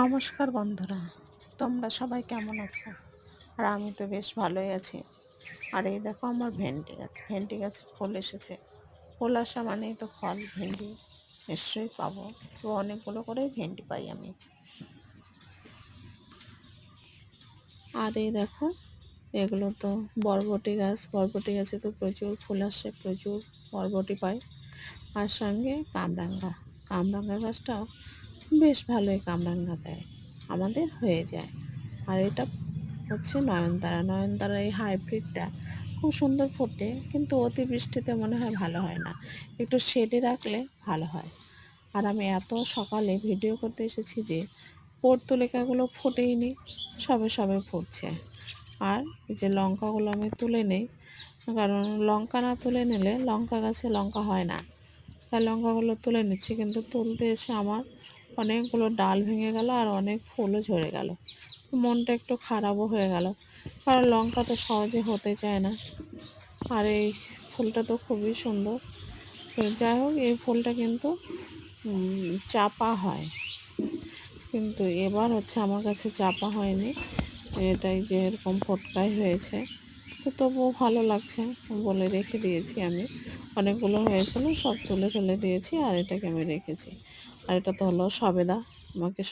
নমস্কার বন্ধুরা, তোমরা সবাই কেমন আছো? আর আমি তো বেশ ভালোই আছি। আর এই দেখো আমার ভেন্ডি গাছ, ভেন্ডি গাছে ফুল এসেছে। ফুল আসা মানেই তো ফল, ভেন্ডি নিশ্চয়ই পাবো। তো অনেকগুলো করেই ভেন্ডি পাই আমি। আর এই দেখো, এগুলো তো বরবটি গাছ, বরবটি গাছে তো প্রচুর ফুল আসে, প্রচুর বরবটি পাই। আর সঙ্গে কামরাঙ্গা কামরাঙ্গা গাছটাও বেশ ভালোই কামরাঙ্গা দেয়। আমাদের হয়ে যায়। আর এটা হচ্ছে নয়নতারা। নয়নতারা এই হাইব্রিডটা খুব সুন্দর ফোটে, কিন্তু অতি বৃষ্টিতে মনে হয় ভালো হয় না। একটু শেডে রাখলে ভালো হয়। আর আমি এত সকালে ভিডিও করতে এসেছি যে, পর্তুলিকাগুলো ফোটেই নি, সবে সবে ফুটছে। আর যে লঙ্কাগুলো আমি তুলে নিই, কারণ লঙ্কা না তুলে নিলে লঙ্কা গাছে লঙ্কা হয় না। তাই লঙ্কাগুলো তুলে নিচ্ছি, কিন্তু তুলতে এসে আমার অনেকগুলো ডাল ভেঙে গেল আর অনেক ফুলও ঝরে গেল। মনটা একটু খারাপও হয়ে গেল। কারণ লঙ্কা তো সহজে হতে চায় না। আর এই ফুলটা তো খুবই সুন্দর। তো যাই হোক, এই ফুলটা কিন্তু চাপা হয়। কিন্তু এবার হচ্ছে আমার কাছে চাপা হয়নি। এটাই যে এরকম ফটকাই হয়েছে। তো তবুও ভালো লাগছে বলে রেখে দিয়েছি আমি। অনেকগুলো হয়েছিল, সব তুলে ফেলে দিয়েছি আর এটাকে আমি রেখেছি। আর এটা তো হলো সবেদা, আমাকে